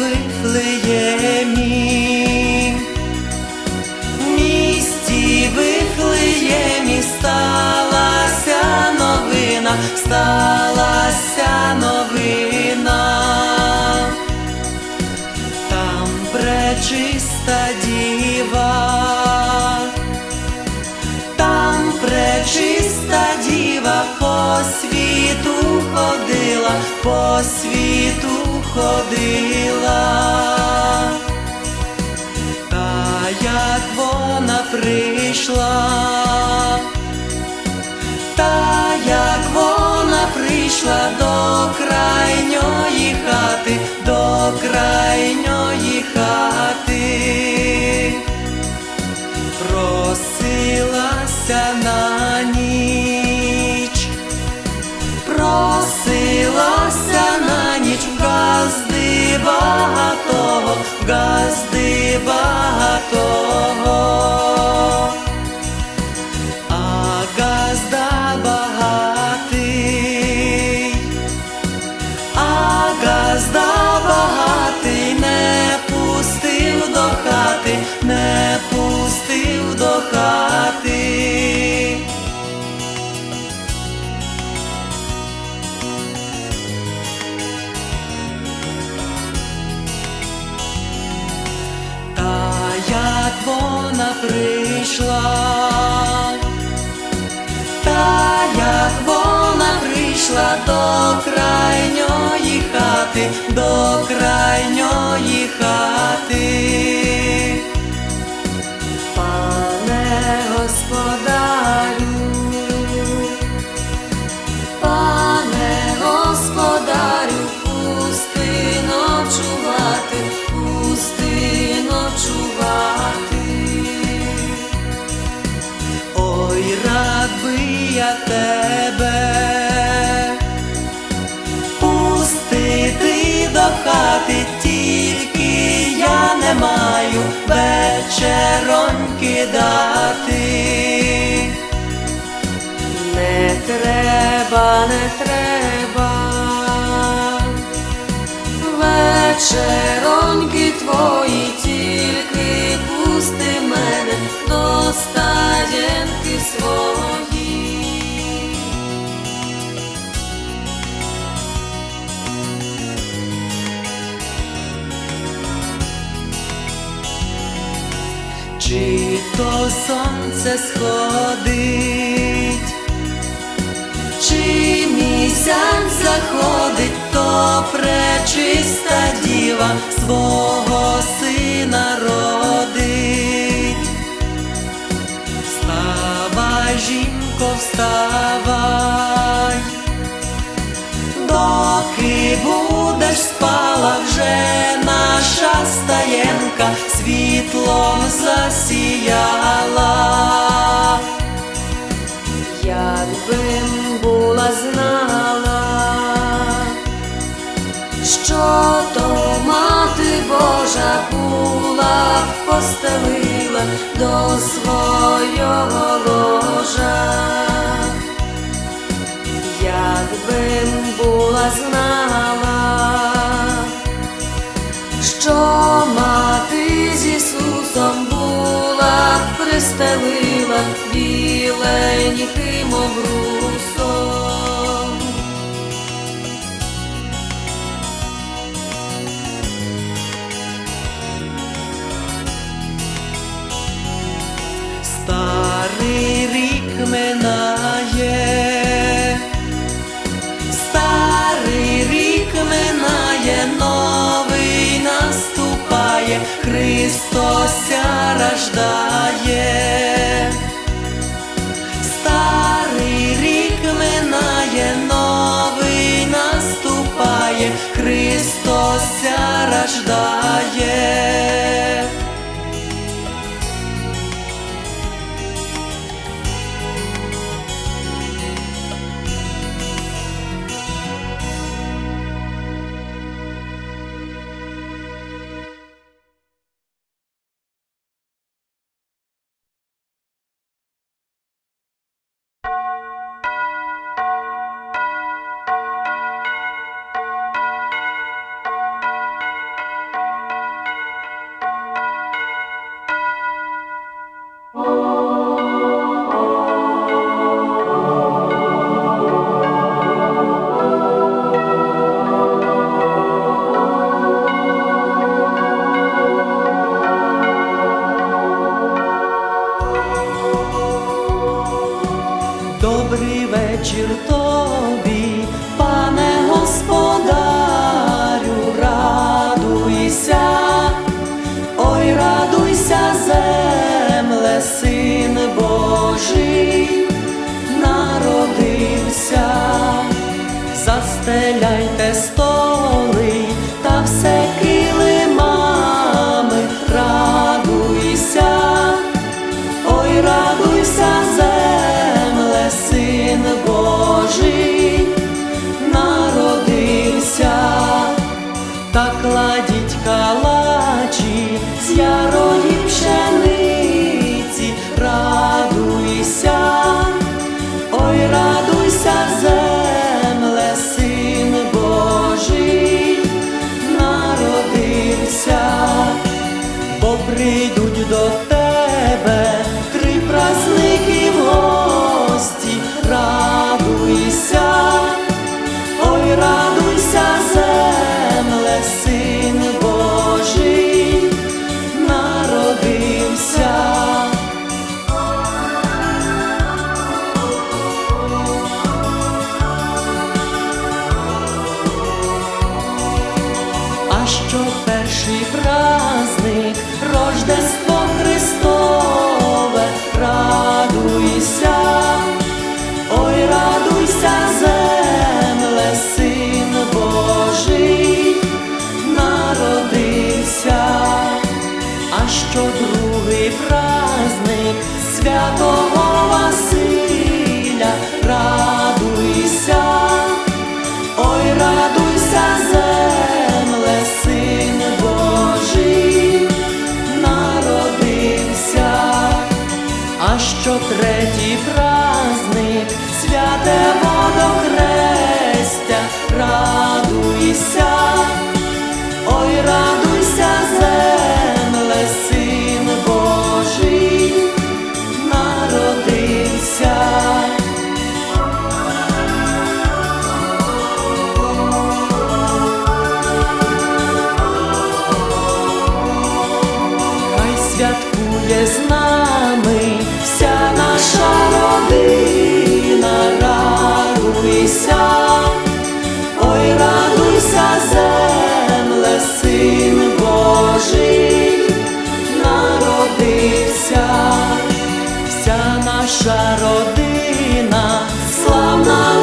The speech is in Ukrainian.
Вифлеємі, в місті Вифлеємі сталася новина, сталася новина, там пречиста діва, там пречиста діва по світу ходила, по світу ходила. Та як вона прийшла, та як вона прийшла до крайньої хати, до крайньої хати, просилася на до крайньої хати, до крайньої вечероньки дати. Не треба, не треба. Вечероньки твої сонце сходить, чи місяць заходить, то пречиста діва свого сина родить. Вставай, жінко, вставай, доки будеш спала, вже наша стаєнка світлом засіяла. Якби була знала, що то мати Божа була постелила до свого ложа. Якби була знала, б пристелила біленьким обрусом. Старий рік минає, старий рік минає, новий наступає, Христос рождає. Ся fruto наша родина, славна.